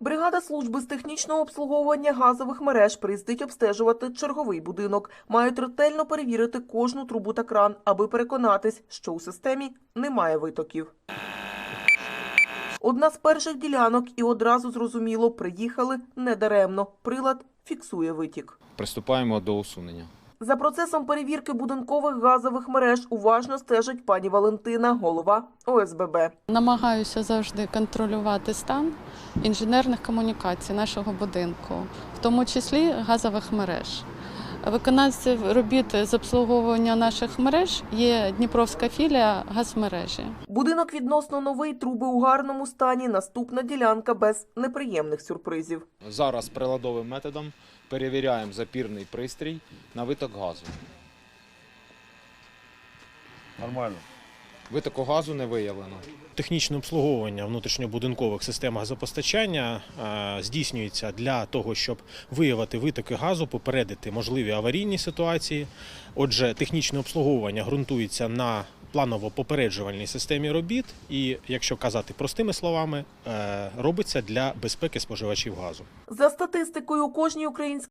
Бригада служби з технічного обслуговування газових мереж приїздить обстежувати черговий будинок. Мають ретельно перевірити кожну трубу та кран, аби переконатись, що у системі немає витоків. Одна з перших ділянок і одразу зрозуміло, приїхали недаремно. Прилад фіксує витік. Приступаємо до усунення. За процесом перевірки будинкових газових мереж уважно стежить пані Валентина, голова ОСББ. Намагаюся завжди контролювати стан інженерних комунікацій нашого будинку, в тому числі газових мереж. Виконавців робіт з обслуговування наших мереж є Дніпровська філія газмережі. Будинок відносно новий, труби у гарному стані. Наступна ділянка без неприємних сюрпризів. Зараз приладовим методом перевіряємо запірний пристрій на виток газу. Нормально. Витоку газу не виявлено. Технічне обслуговування внутрішньобудинкових систем газопостачання е, здійснюється для того, щоб виявити витоки газу, попередити можливі аварійні ситуації. Отже, технічне обслуговування ґрунтується на планово-попереджувальній системі робіт, і, якщо казати простими словами, е, робиться для безпеки споживачів газу. За статистикою, у кожній українській